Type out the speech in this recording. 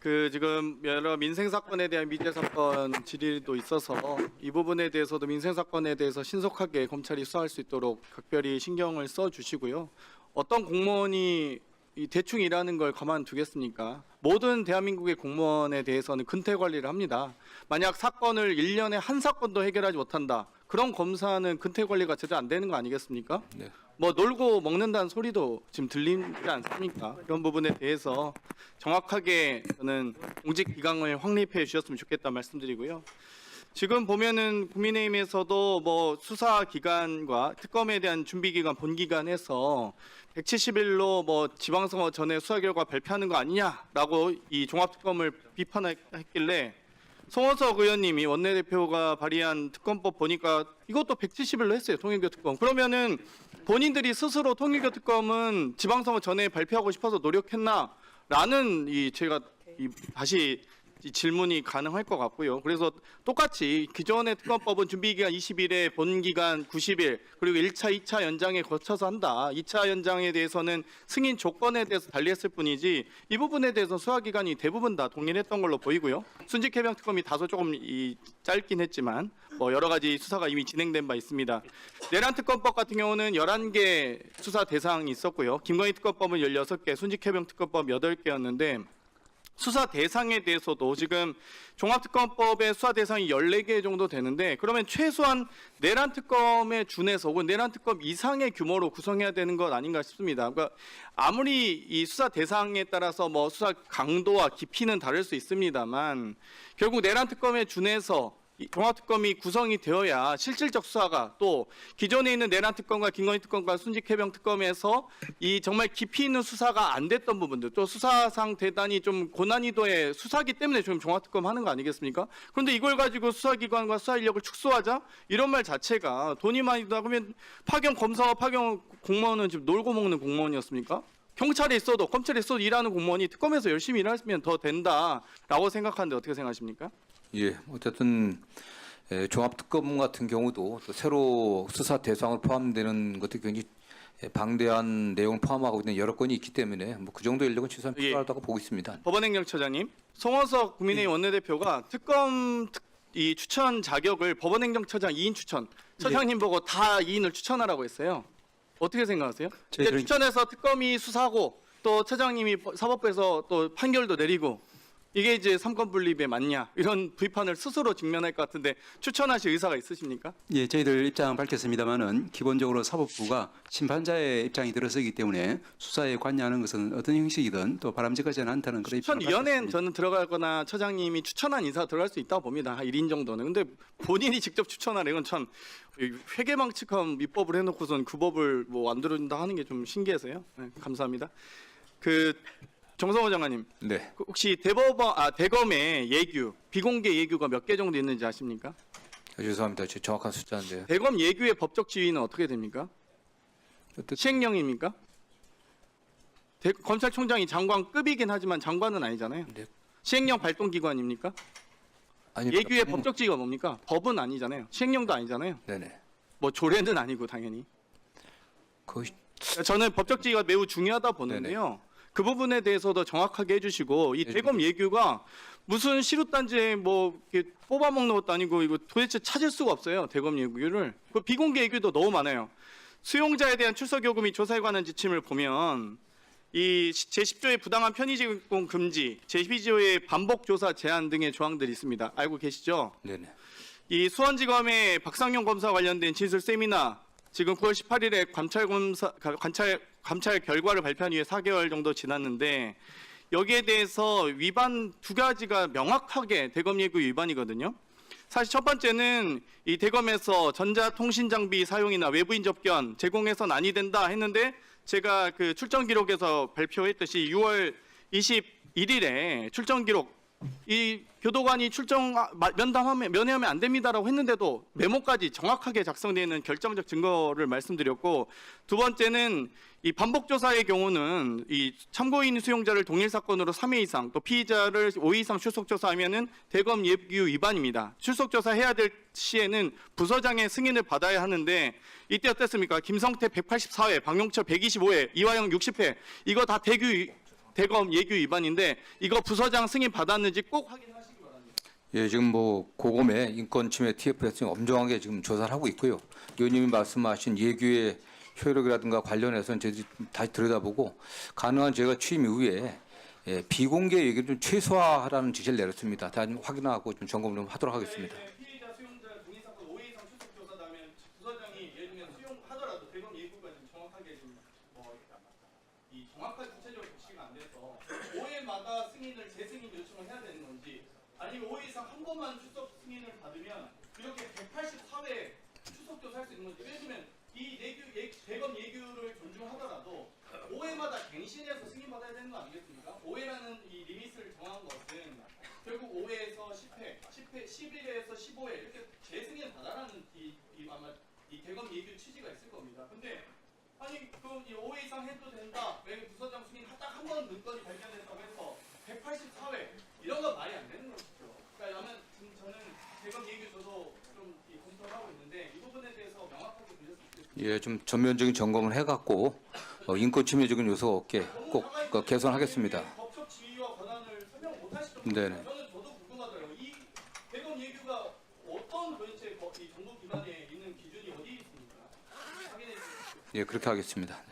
그 지금 여러 민생 사건에 대한 미제 사건 질의도 있어서 이 부분에 대해서도 민생 사건에 대해서 신속하게 검찰이 수사할 수 있도록 각별히 신경을 써 주시고요. 어떤 공무원이 이 대충 일하는 걸 가만두겠습니까? 모든 대한민국의 공무원에 대해서는 근태 관리를 합니다. 만약 사건을 1년에 한 사건도 해결하지 못한다. 그런 검사는 근태 관리가 제대로 안 되는 거 아니겠습니까? 네. 뭐 놀고 먹는다는 소리도 지금 들리지 않습니까? 이런 부분에 대해서 정확하게 저는 공직 기강을 확립해 주셨으면 좋겠다 말씀드리고요. 지금 보면은 국민의힘에서도 뭐 수사 기간과 특검에 대한 준비 기간 본 기간에서 170일로 뭐 지방선거 전에 수사 결과 발표하는 거 아니냐라고 이 종합특검을 비판했길래 송원석 의원님이 원내대표가 발의한 특검법 보니까 이것도 170일로 했어요 통일교 특검. 그러면은 본인들이 스스로 통일교 특검은 지방선거 전에 발표하고 싶어서 노력했나라는 이 제가 이 다시 이 질문이 가능할 것 같고요. 그래서 똑같이 기존의 특검법은 준비기간 20일에 본기간 90일 그리고 1차, 2차 연장에 거쳐서 한다. 2차 연장에 대해서는 승인 조건에 대해서 달리했을 뿐이지 이 부분에 대해서 수사기간이 대부분 다 동일했던 걸로 보이고요. 순직해병 특검이 다소 조금 이 짧긴 했지만 뭐 여러 가지 수사가 이미 진행된 바 있습니다. 내란 특검법 같은 경우는 11개 수사 대상이 있었고요. 김건희 특검법은 16개, 순직해병 특검법 8개였는데 수사 대상에 대해서도 지금 종합특검법의 수사 대상이 14개 정도 되는데 그러면 최소한 내란 특검에 준해서 혹은 내란 특검 이상의 규모로 구성해야 되는 것 아닌가 싶습니다. 그러니까 아무리 이 수사 대상에 따라서 뭐 수사 강도와 깊이는 다를 수 있습니다만 결국 내란 특검에 준해서 이 종합특검이 구성이 되어야 실질적 수사가 또 기존에 있는 내란 특검과 김건희 특검과 순직 해병 특검에서 이 정말 깊이 있는 수사가 안 됐던 부분들 또 수사상 대단히 좀 고난이도의 수사기 때문에 지금 종합특검 하는 거 아니겠습니까? 그런데 이걸 가지고 수사기관과 수사 인력을 축소하자 이런 말 자체가 돈이 많이 다 그러면 파견 검사와 파견 공무원은 지금 놀고 먹는 공무원이었습니까? 경찰에 있어도 검찰에 있어도 일하는 공무원이 특검에서 열심히 일하면 더 된다라고 생각하는데 어떻게 생각하십니까? 예, 어쨌든 에, 종합특검 같은 경우도 또 새로 수사 대상을 포함되는 것도 굉장히 에, 방대한 내용을 포함하고 있는 여러 건이 있기 때문에 뭐 그 정도 인력은 최소한 예. 필요하다고 보고 있습니다. 법원행정처장님, 송원석 국민의힘 원내대표가 특검 특, 이 추천 자격을 법원행정처장 2인 추천, 처장님 보고 다 2인을 추천하라고 했어요. 어떻게 생각하세요? 근데 저희들은- 추천해서 특검이 수사하고 또 처장님이 사법부에서 또 판결도 내리고 이게 이제 삼권 분립에 맞냐 이런 비판을 스스로 직면할 것 같은데 추천하실 의사가 있으십니까? 예, 저희들 입장 밝혔습니다만은 기본적으로 사법부가 심판자의 입장이 들어서기 때문에 수사에 관여하는 것은 어떤 형식이든 또 바람직하지 않다는 그런 입장을 추천위원회는. 저는 들어가거나 처장님이 추천한 인사 들어갈 수 있다고 봅니다. 한 1인 정도는. 근데 본인이 직접 추천하는 이건 참 회계망측한 밑법을 해놓고선 그 법을 뭐 안 들어준다 하는 게 좀 신기해서요. 네, 감사합니다. 그 정성호 장관님, 네, 그 혹시 대법원 아 대검의 예규 비공개 예규가 몇 개 정도 있는지 아십니까? 죄송합니다. 제 정확한 숫자인데요. 대검 예규의 법적 지위는 어떻게 됩니까? 시행령입니까? 대- 검찰총장이 장관급이긴 하지만 장관은 아니잖아요. 네. 시행령 발동 기관입니까? 아니, 예규의 음, 법적 지위가 뭡니까? 법은 아니잖아요. 시행령도 아니잖아요. 네네. 뭐 조례는 아니고 당연히. 그 저는 법적 지위가 매우 중요하다 보는데요. 그 부분에 대해서도 정확하게 해주시고 이 네. 대검 예규가 무슨 시루단지에 뭐 이렇게 뽑아먹는 것도 아니고 이거 도대체 찾을 수가 없어요. 대검 예규를. 그 비공개 예규도 너무 많아요. 수용자에 대한 출석 요금이 조사에 관한 지침을 보면 이 제10조의 부당한 편의 제공 금지, 제12조의 반복 조사 제한 등의 조항들이 있습니다. 알고 계시죠? 네네. 이 수원지검의 박상용 검사 관련된 진술 세미나 지금 9월 18일에 감찰 검사 가- 감찰 감찰 결과를 발표한 이후에 4개월 정도 지났는데 여기에 대해서 위반 두 가지가 명확하게 대검 예규 위반이거든요. 사실 첫 번째는 이 대검에서 전자통신 장비 사용이나 외부인 접견 제공해서는 아니 된다 했는데 제가 그 출정 기록에서 발표했듯이 6월 21일에 출정 기록 이 교도관이 출정 아, 마- 면담하면 면회하면 안 됩니다라고 했는데도 메모까지 정확하게 작성되어 있는 결정적 증거를 말씀드렸고 두 번째는 이 반복 조사의 경우는 이 참고인 수용자를 동일 사건으로 3회 이상 또 피의자를 5회 이상 출석 조사하면은 대검 예규 위반입니다. 출석 조사해야 될 시에는 부서장의 승인을 받아야 하는데 이때 어땠습니까? 김성태 184회, 박용철 125회, 이화영 60회 이거 다 대규 대검 예규 위반인데 이거 부서장 승인 받았는지 꼭 확인하시기 바랍니다. 예, 지금 뭐 고검의 인권 침해 TF에서 지금 엄정하게 지금 조사를 하고 있고요. 의원님이 말씀하신 예규의 효력이라든가 관련해서는 저희들이 다시 들여다보고 가능한 저희가 취임 이후에 예, 비공개 얘기를 좀 최소화하라는 지시를 내렸습니다. 다시 확인하고 좀 점검을 좀 하도록 하겠습니다. 네, 피의자 수용자 동의 사건 5회 이상 출석 조사다면 부서장이 예를 들면 수용하더라도 대검 예규가 좀 정확하게 좀 뭐 이 정확한 구체적으로 배치가 안 돼서 5회마다 승인을 재승인 요청을 해야 되는 건지 아니면 5회 이상 한 번만 출석 승인을 받으면 이렇게 184회 출석 조사할 수 있는 건지 예를 들면 이 예규 예, 대검 예규를 존중하더라도 5회마다 갱신해서 승인 받아야 되는 거 아니겠습니까? 5회라는 이 리밋을 정한 것은 결국 5회에서 10회, 10회, 11회에서 15회 이렇게 재승인 받아라는 이, 이 아마 이 대검 예규 취지가 있을 겁니다. 근데 아니 그이 5회 이상 해도 된다. 왜 부서장 승인 딱한번 문건이 발견됐다고 해서 184회 이런 건 말이 안 되는 것이죠. 그러니까 지금 저는 대검 예규 저도 좀이 검토를 하고 있는데 이 부분에 대해서 명확하게. 예, 좀 전면적인 점검을 해갖고 어, 인권 침해적인 요소가 없게 꼭 어, 개선하겠습니다. 법적 지위와 권한을 설명 못 하시죠? 네네. 저는 저도 궁금하더라고요. 이 대검 예규가 어떤 도대체 거- 이 정부 기관에 있는 기준이 어디 있습니까? 확인해 주세요. 예, 그렇게 하겠습니다.